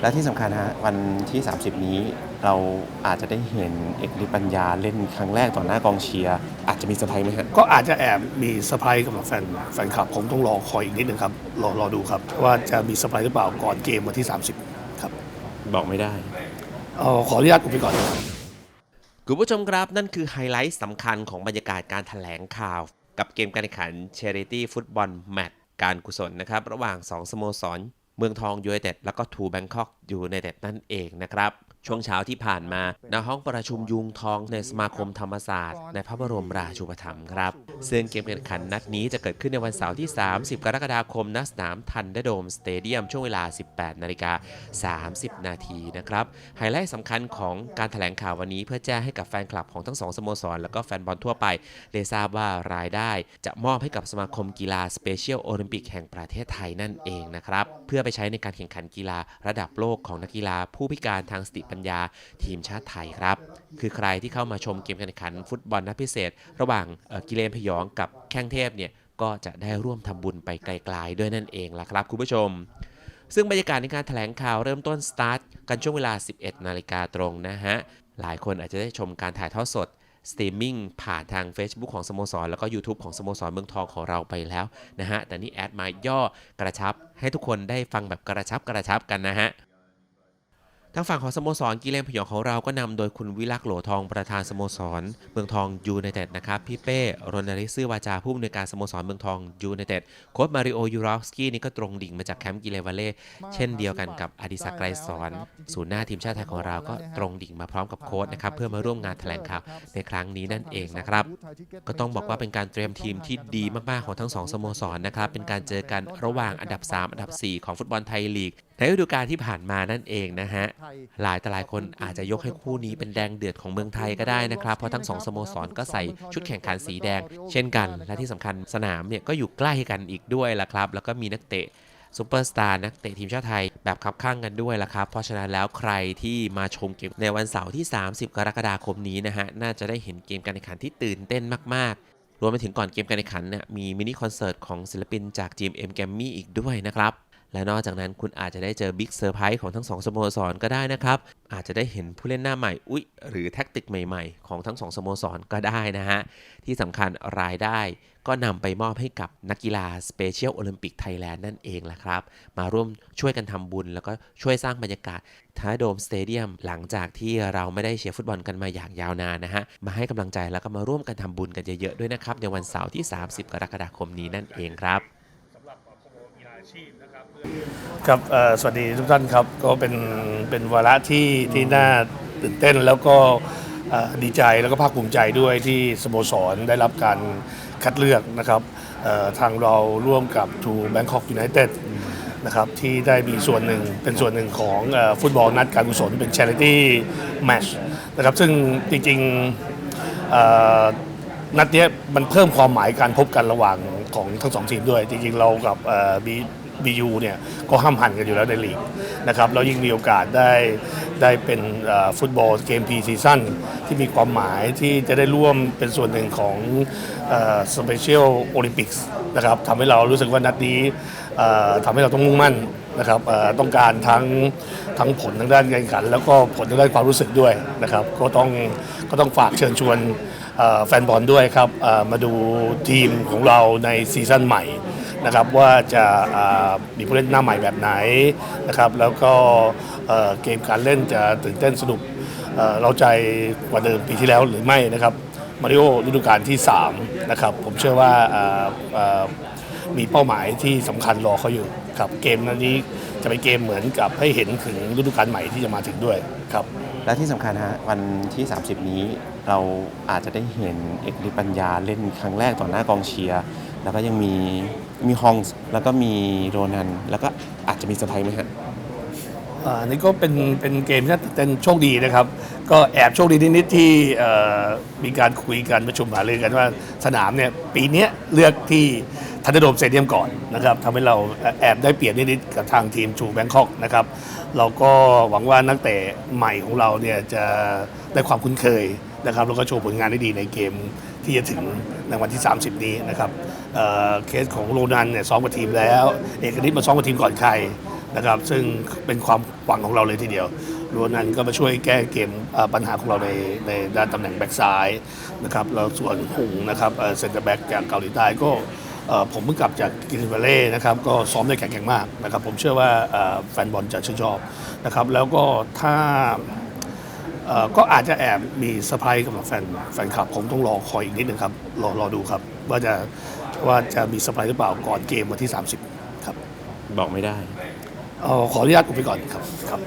และที่สำคัญฮะวันที่ 30 นี้เราอาจจะได้เห็นเอกฤทธิ์ปัญญาเล่นครั้งแรกต่อหน้ากองเชียร์อาจจะมีเซอร์ไพรส์ไหมฮะ ก็อาจจะแอบมีเซอร์ไพรส์กับแฟนแฟนคลับผมต้องรอคอยอีกนิดนึงครับ รอรอดูครับ ว่าจะมีเซอร์ไพรส์หรือเปล่าก่อนเกมวันที่ 30 ครับบอกไม่ได้ เอ่อขออนุญาตอุบไปก่อนคุณผู้ชมครับนั่นคือไฮไลท์สำคัญของบรรยากาศการถแถลงข่าว กับเกมการแข่งขัน Charity Football Match การกุศลนะครับ ระหว่าง 2 สโมสร เมืองทองยูไนเต็ดแล้วก็ทูแบงคอกยูไนเต็ดนั่นเองนะครับ ช่วงเช้าที่ผ่านมาณห้องประชุมยุงทองในสมาคมธรรมศาสตร์ ในพระบรมราชูปถัมภ์ครับ ซึ่งเกมแข่งขันนัดนี้จะเกิดขึ้นในวันเสาร์ที่ 30 กรกฎาคมณสนามทันเดโดมสเตเดียมช่วงเวลา 18 นาฬิกา 30 นาทีนะครับ ไฮไลท์สำคัญของการถแถลงข่าววันนี้เพื่อแจ้งให้กับแฟนคลับของทั้งสองสโมสร แล้วก็แฟนบอลทั่วไปได้ทราบว่ารายได้ จะมอบให้กับสมาคมกีฬาสเปเชียลโอลิมปิกแห่งประเทศไทยนั่นเองนะครับเพื่อไปใช้ในการแข่งขันกีฬาระดับโลกของนักกีฬาผู้พิการทางสติปัญญาทีมชาติไทยครับ คือใครที่เข้ามาชมเกมการแข่งขันฟุตบอลนัดพิเศษ ระหว่างกิเลนพยองกับแข้งเทพเนี่ยก็จะได้ร่วมทำบุญไปไกลๆด้วยนั่นเองล่ะครับคุณผู้ชม ซึ่งบรรยากาศในการแถลงข่าวเริ่มต้นสตาร์ทกันช่วงเวลา 11 นาฬิกาตรงนะฮะ หลายคนอาจจะได้ชมการถ่ายทอดสดสตรีมมิ่งผ่านทาง Facebook ของสโมสร แล้วก็ YouTube ของสโมสรเมืองทองของเราไปแล้วนะฮะ แต่นี่แอดมาย่อกระชับให้ทุกคนได้ฟังแบบกระชับกระชับกันนะฮะ ทางฝั่งของสโมสรกีเลนพยองของเราก็นำโดยคุณวิลักษ์โหลทองประธานสโมสร เมืองทองยูไนเต็ดนะครับพี่เป้รณริศซื่อวาจาผู้อำนวยการสโมสรเมืองทองยูไนเต็ดโค้ชมาริโอยูรอฟสกี้นี่ก็ตรงดิ่งมาจากแคมป์กิเลวาเล่เช่นเดียวกันกับอดิศักดิ์ไกรสอนศูนย์หน้าทีมชาติไทยของเราก็ตรงดิ่งมาพร้อมกับโค้ชนะครับเพื่อมาร่วมงานแถลงข่าวในครั้งนี้นั่นเองนะครับก็ต้องบอกว่าเป็นการเตรียมทีมที่ดีมากๆของทั้งสองสโมสรนะครับเป็นการเจอกันระหว่างอันดับ 3 อันดับ 4 ของฟุตบอลไทยลีกในฤดูกาลที่ผ่านมานั่นเองนะฮะหลายแต่หลายคนอาจจะยกให้คู่นี้เป็นแดงเดือดของเมืองไทยก็ได้นะครับ เพราะทั้งสองสโมสรก็ใส่ชุดแข่งขันสีแดง เช่นกัน และที่สำคัญสนามเนี่ยก็อยู่ใกล้กันอีกด้วยละครับ แล้วก็มีนักเตะซูเปอร์สตาร์นักเตะทีมชาติไทยแบบคับข้างกันด้วยละครับ เพราะฉะนั้นแล้วใครที่มาชมเกมในวันเสาร์ที่ 30 กรกฎาคมนี้นะฮะ น่าจะได้เห็นเกมการแข่งขันที่ตื่นเต้นมาก ๆ รวมไปถึงก่อนเกมการแข่งขันเนี่ยมีมินิคอนเสิร์ตของศิลปินจาก GMM g r a m m y อีกด้วยนะครับ และนอกจากนั้นคุณอาจจะได้เจอบิ๊กเซอร์ไพรส์ของทั้งสองสโมสรก็ได้นะครับ อาจจะได้เห็นผู้เล่นหน้าใหม่อุ๊ย หรือแท็กติกใหม่ๆ ของทั้งสองสโมสรก็ได้นะฮะ ที่สำคัญรายได้ก็นำไปมอบให้กับนักกีฬาสเปเชียลโอลิมปิกไทยแลนด์นั่นเองแหละครับ มาร่วมช่วยกันทำบุญ แล้วก็ช่วยสร้างบรรยากาศท้าโดมสเตเดียมหลังจากที่เราไม่ได้เชียร์ฟุตบอลกันมาอย่างยาวนานนะฮะ มาให้กำลังใจแล้วก็มาร่วมกันทำบุญกันเยอะๆด้วยนะครับในวันเสาร์ที่ 30 กรกฎาคมนี้นั่นเองครับ ครับสวัสดีทุกท่านครับ ก็เป็นเป็นวาระที่ที่น่าตื่นเต้นแล้วก็ดีใจแล้วก็ภาคภูมิใจด้วยที่สโมสรได้รับการคัดเลือกนะครับทางเราร่วมกับ True Bangkok United นะครับที่ได้มีส่วนหนึ่งเป็นส่วนหนึ่งของอฟุตบอลนัดการกุศลเป็น Charity Match นะครับซึ่งจริงๆนัดนี้มันเพิ่มความหมายการพบกันระหว่างของทั้งสองทีมด้วย จริงๆเรากับบี บียูเนี่ยก็ห้ามหันกันอยู่แล้วในลีกนะครับแล้วยิ่งมีโอกาสได้ได้เป็นฟุตบอลเกมพีซีซั่นที่มีความหมายที่จะได้ร่วมเป็นส่วนหนึ่งของสเปเชียลโอลิมปิกส์นะครับทำให้เรารู้สึกว่านัดนี้ทำให้เราต้องมุ่งมั่นนะครับต้องการทั้งทั้งผลทางด้านการแข่งขัน แล้วก็ผลทางด้านความรู้สึกด้วยนะครับก็ต้องก็ต้องฝากเชิญชวนแฟนบอลด้วยครับมาดูทีมของเราในซีซั่นใหม่ นะครับว่าจะมีผู้เล่นหน้าใหม่แบบไหนนะครับแล้วก็เกมการเล่นจะตื่นเต้นสนุกเราใจกว่าเดิมปีที่แล้วหรือไม่นะครับมาริโอฤดูกาลที่ 3 นะครับ ผมเชื่อว่ามีเป้าหมายที่สำคัญรอเขาอยู่ครับเกมนั้นนี้จะเป็นเกมเหมือนกับให้เห็นถึงฤดูกาลใหม่ที่จะมาถึงด้วยครับ และที่สำคัญฮะวันที่ 30 นี้เราอาจจะได้เห็นเอกลิปัญญาเล่นครั้งแรกต่อหน้ากองเชียร์ แล้วก็ยังมี มีฮองส์แล้วก็มีโรนัน แล้วก็อาจจะมีเซอร์ไพรส์ไหมฮะอ่านี่ก็เป็นเป็นเกมที่น่าตื่นเต้นโชคดีนะครับ ก็แอบโชคดีนิดๆที่มีการคุยกันประชุมหารือกันว่าสนามเนี่ยปีนี้เลือกที่ทันดอร์โดมสเตเดียมก่อนนะครับทำให้เราแอบได้เปรียบนิดๆกับทางทีมชูแบงคอกนะครับ เราก็หวังว่านักเตะใหม่ของเราเนี่ยจะได้ความคุ้นเคยนะครับแล้วก็โชว์ผลงานได้ดีในเกม ที่จะถึงในวันที่ 30 นี้นะครับเเคสของโรนันเนี่ยซ้อมกับทีมแล้ว เอกนิตมาซ้อมกับทีมก่อนใครนะครับซึ่งเป็นความหวังของเราเลยทีเดียวรนันก็มาช่วยแก้เกมปัญหาของเราในในด้านตำแหน่งแบ็กซ้ายนะครับแล้วส่วนหุงนะครับเซนเตอร์แบ็กจากเกาหลีใต้ก็ผมเพิ่งกลับจากกินเวเล่นะครับก็ซ้อมได้แข็งแกร่งมากนะครับผมเชื่อว่าแฟนบอลจะชื่นชอบนะครับแล้วก็ถ้า ก็อาจจะแอบมีเซอร์ไพรส์กับแฟนแฟนคลับผมต้องรอคอยอีกนิดนึงครับ รอรอดูครับ ว่าจะว่าจะมีเซอร์ไพรส์หรือเปล่าก่อนเกมวันที่ 30 ครับบอกไม่ได้ เอ่อขออนุญาตอุบไปก่อนครับครับ